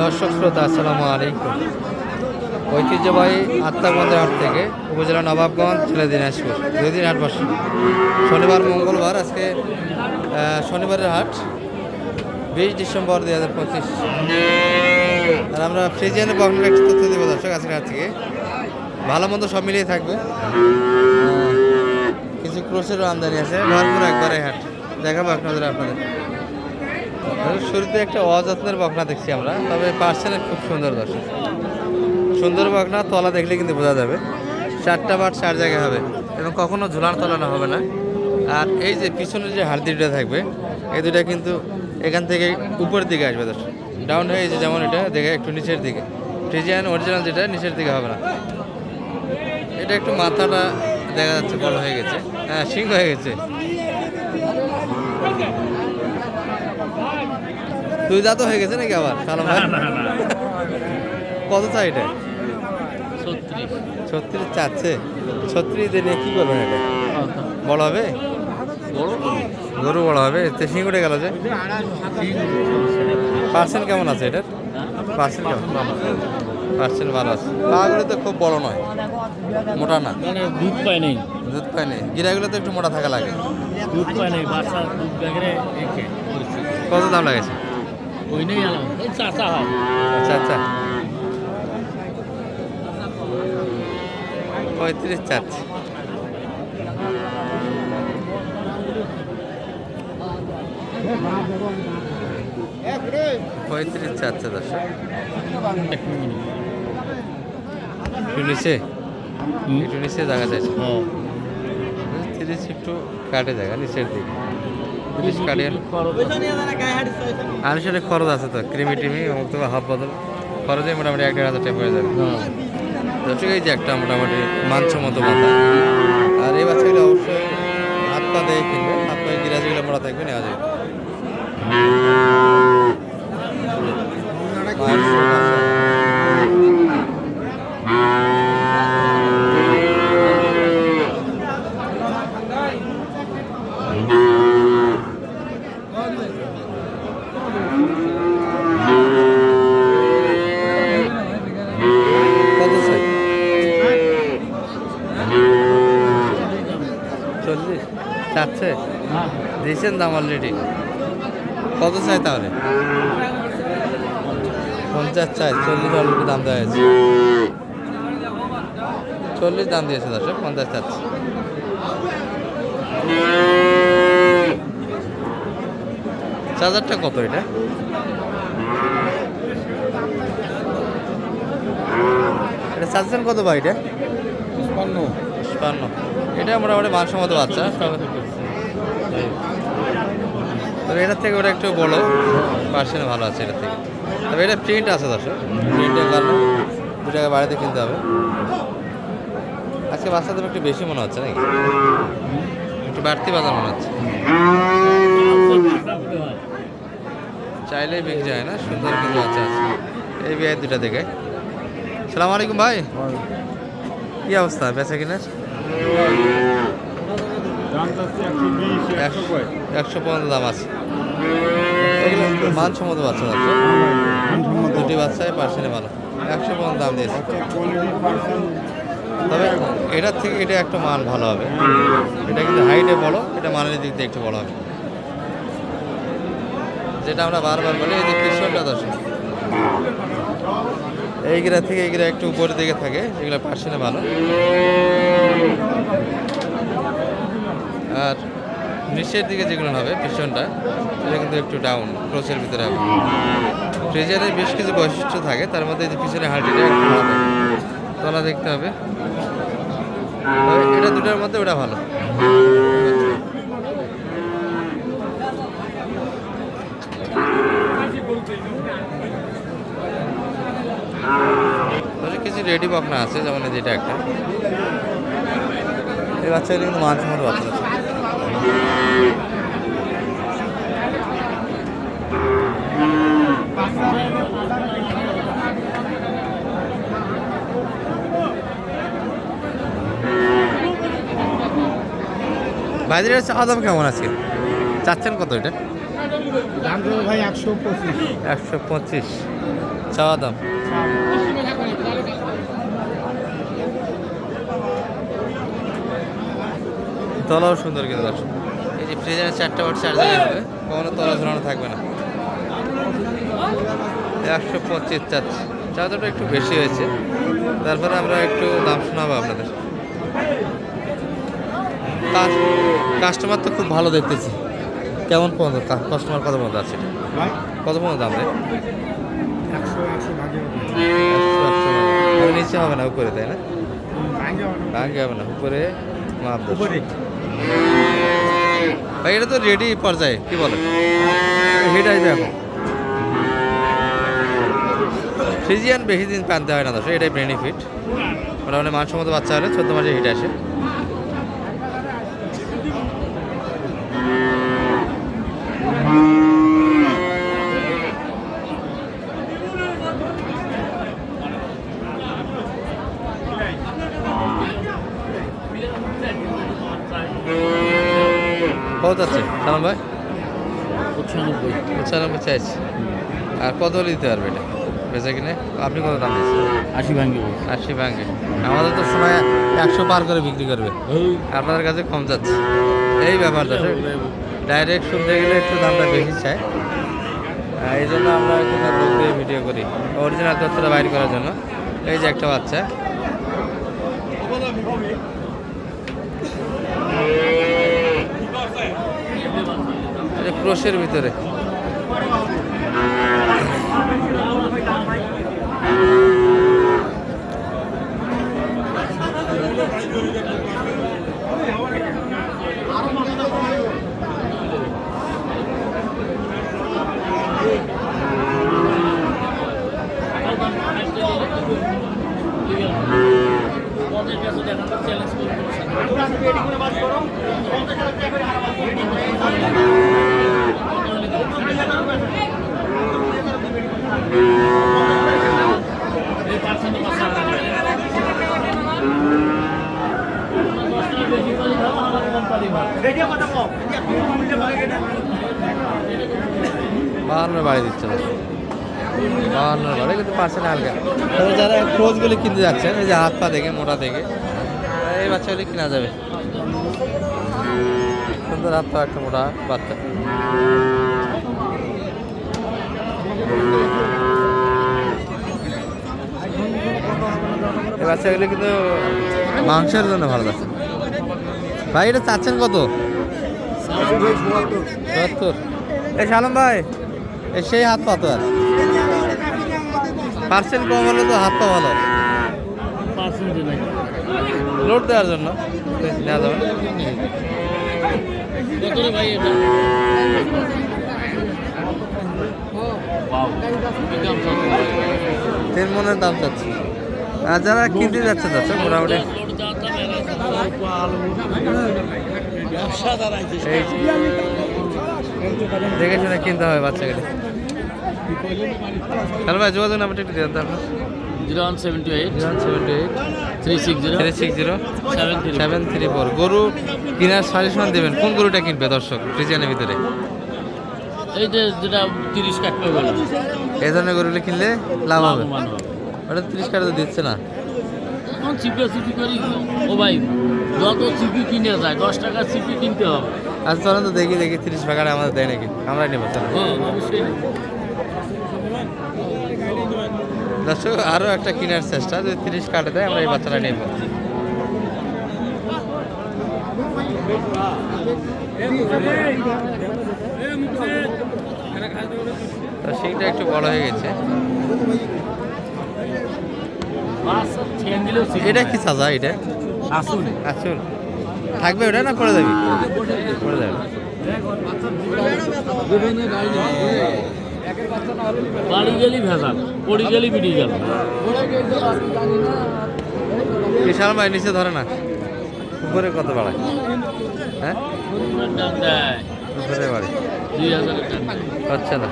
দর্শক শ্রোতা, আসসালামু আলাইকুম। ঐতিহ্যবাহী আত্মাগঞ্জের হাট থেকে উপজেলা নবাবগঞ্জ, জেলা দিনাজপুর দুই দিন হাট বসে শনিবার, মঙ্গলবার, আজকে শনিবারের হাট, বিশ ডিসেম্বর দুই হাজার পঁচিশ। আর আমরা ফ্রিজিয়ানে তথ্য দেবো দর্শক আজকের হাট থেকে। ভালো মন্দ সব মিলিয়ে থাকবে। কিছু ক্রোশেরও আমদানি আছে। ভরপুর একবারে হাট। দেখাবো আপনাদের আপনাদের। শুরুতে একটা অযত্নের বকনা দেখছি আমরা, তবে পার্সেন্টের খুব সুন্দর দর্শক। সুন্দর বকনা, তলা দেখলে কিন্তু বোঝা যাবে। চারটা বাট চার জায়গায় হবে এবং কখনো ঝুলানো তলানো হবে না। আর এই যে পিছনের যে হাড় দুটা থাকবে, এই দুটা কিন্তু এখান থেকে উপরের দিকে আসবে দর্শক। ডাউন হয়ে যে যেমন এটা, দেখে একটু নিচের দিকে। ফ্রিজিয়ান অরিজিনাল যেটা, নিচের দিকে হবে না। এটা একটু মাথাটা দেখা যাচ্ছে বড় হয়ে গেছে। হ্যাঁ সিং হয়ে গেছে। দুই দাঁত হয়ে গেছে নাকি আবার সালাম ভাই? কত চাই এটা? ছত্রিশ। চাচ্ছে। ছত্রিশ দিনে কি করবেন এটা? বড় হবে? গরু বড় হবে? তে সিং উঠে গেল যে? পার্সেন্ট কেমন আছে এটার? পার্সেন্ট কেমন? পার্সেন্ট ভালো আছে। পাগুলো তো খুব বড় নয়। মোটা না? মানে দুধ পায় নেই। দুধ পায় নেই। গিরাগুলো তো একটু মোটা থাকা লাগে। দুধ পায় নেই বাচ্চা দুধ কত দাম লাগেছে? ওই নেই এই চাচা হয় আচ্ছা আচ্ছা। পঁয়ত্রিশ চাচ্ছে। পঁয়ত্রিশ চাচ্ছে দর্শক। একটু নিচে? একটু নিচে জায়গা চাইছে। হ্যাঁ। তিরিশ একটু কাটে জায়গা নিচের দিকে। তিরিশ কাটিয়ে আনুষ্ঠানিক খরচ আছে তো ক্রিমি টিমি অথবা হাফ বদল। খরচে মোটামুটি এক দেড় হাজার টাকা হয়ে যাবে। হ্যাঁ। দর্শক এই যে একটা মোটামুটি মাংস মতো মাথা আর এই বাচ্চাগুলো অবশ্যই হাত পা দিয়ে কিনবে হাত পায়ে গিরাজগুলো মোড়া থাকবে নেওয়া যাবে মাংস, মাংস। কত চাই চল্লিশ চাচ্ছে হ্যাঁ দিয়েছেন দাম অলরেডি কত চাই তাহলে? পঞ্চাশ চাই চল্লিশ অলরেডি দাম দেওয়া হয়েছে। চল্লিশ দাম দিয়েছে দর্শক পঞ্চাশ চাচ্ছে। চার্জারটা কত এটা? এটা চার্জার কত ভাই এটা? বান্ন এটা মোটামুটি মানসম্মত বাচ্চা। তবে এটার থেকে ওটা একটু বড়। পার্সেন্ট ভালো আছে এটার থেকে। তবে এটা প্রিন্ট আছে দর্শক। প্রিন্টের কারণে দু টাকা বাড়িতে কিনতে হবে। আজকে বাচ্চাদের একটু বেশি মনে হচ্ছে নাকি? একটু বাড়তি বাজার মনে হচ্ছে। চাইলেই বিক্রি হয় না সুন্দর কিন্তু আছে আছে। এই বিয়ে দুটা দেখে। সালাম আলাইকুম ভাই। কি অবস্থা বেচা কিনার একশো পনেরো দাম আছে। মানসম্মত বাচ্চা আছে দুটি বাচ্চাই পার্সেন্টে ভালো। একশো পনেরো দাম দিয়েছে। তবে এটার থেকে এটা একটা মান ভালো হবে। এটা কিন্তু হাইটে বড় এটা মানের দিক দিয়ে একটু বড় হবে। যেটা আমরা বারবার বলি এই যে কৃষ্ণটা দর্শক। এই গিরা থেকে এই গিরা একটু উপরের দিকে থাকে এগুলো পার্সেন্টে ভালো। আর নিচের দিকে যেগুলো হবে, পিছনটা, সেটা কিন্তু একটু ডাউন ক্রোসের ভিতরে হবে। ফ্রিজারের বেশ কিছু বৈশিষ্ট্য থাকে, তার মধ্যে যে পিছনে হার্টিটা একটু ভালো তলা দেখতে হবে। এটা দুটার মধ্যে ওটা ভালো। কিছু রেডি বকনা আছে, যেমন যেটা একটা। এই বাচ্চাগুলো কিন্তু মানসম্মত বাচ্চা আছে। বাজারের চাওয়া দাম কেমন আছে? চাচ্ছেন কত এটা? দাম ভাই একশো পঁচিশ। একশো পঁচিশ। চাওয়া দাম? তলাও সুন্দর কিন্তু দর্শক। এই যে ফ্রিজের চারটা ওয়াট চার্জার হবে কখনো তলা ঝুলানো থাকবে না। একশো পঁচিশ চাচ্ছি চার্জারটা একটু বেশি হয়েছে। তারপরে আমরা একটু দাম শোনাবো আপনাদের। কাস্টমার তো খুব ভালো দেখতেছি। কেমন পর্যন্ত কাস্টমার কত পর্যন্ত আছে? কত পর্যন্ত দাম একশো ওর নিচে হবে না উপরে তাই না? ভাঙে হবে না। উপরে মাপ। উপরে। ভাই এটা তো রেডি পর্যায়ে কি বলে? হেটাই দেখো। ফ্রিজিয়ান বেশি দিন পানতে হয় না দশ এটাই বেনিফিট মোটামুটি মানসম্মত বাচ্চা হলে চোদ্দ মাসে হিট আসে। কত আছে সালাম ভাই? পঁচানব্বই। পঁচানব্বই চাইছি। আর কত দিতে পারবে এটা? বেচা কিনে? আপনি কত দাম দিচ্ছেন আশি ভাঙ্গি আশি ভাঙে আমাদের তো সময় একশো পার করে বিক্রি করবে। আপনাদের কাছে কম যাচ্ছে। এই ব্যাপারটা ডাইরেক্ট শুনতে গেলে একটু দামটা বেশি চাই এই জন্য আমরা একটু লোক দিয়ে ভিডিও করি। অরিজিনাল তথ্যটা বাইর করার জন্য। এই যে একটা বাচ্চা। এটা ক্রোশের ভিতরে। বাহান্ন বাড়ি দিচ্ছে বাহান্ন বাড়ি, কিন্তু না হালকা। তবে যারা ক্রোজগুলি কিনতে যাচ্ছেন, এই যে হাত পা দেখে, মোটা দেখে, এই বাচ্চাগুলি কেনা যাবে। সুন্দর হাত পা, একটা মোটা বাচ্চা। এই বাচ্চাগুলি কিন্তু মাংসের জন্য ভালো লাগছে ভাই, এটা চাচ্ছেন কত? সত্তর। এই শালম ভাই এই সেই হাত পা তো আর। পার্সেন্ট কম হলে তো হাত পা ভালো। লোড দেওয়ার জন্য। নেওয়া যাবে? তিন মনের দাম চাচ্ছি। আর যারা কিনতে যাচ্ছে যাচ্ছে মোটামুটি। এই দেখে শুনে কিনতে হবে বাচ্চাকে। হ্যালো ভাই যোগাযোগ নাম্বারটা একটু দেন তো আপনার zero one seventy eight. Zero seventy eight. Three six zero. Three six zero. Seven three seven three four. গরু কেনার সাজেশন দেবেন। কোন গরুটা কিনবে দর্শক ফ্রিজিয়ানের ভিতরে? এই যে যেটা তিরিশ কাটতে গেল এই ধরনের গরুগুলো কিনলে লাভ হবে। ওটা তিরিশ কাটা তো দিচ্ছে না। এখন সিপি সিপি করি ও ভাই যত সিপি কিনে যায় দশ টাকা সিপি কিনতে হবে। আজ চলেন তো দেখি দেখি তিরিশ ভাগাড়ে আমাদের দেয় নাকি। আমরাই নেব চলেন। হ্যাঁ অবশ্যই দর্শক আরও একটা কেনার চেষ্টা যদি তিরিশ কাটে দেয় আমরা এই বাচ্চাটা নেব। তো সেইটা একটু বড় হয়ে গেছে। এটা কি সাজা এটা? আসুন আসুন থাকবে ওটা না পড়ে যাবি পড়ে যাবে বাড়ি গেলি ভেজাল পড়ি গেলি বিড়ি গেল। বিশাল ভাই নিচে ধরে না। উপরে কত বাড়ায়? হ্যাঁ? উপরে বাড়ি আচ্ছা না।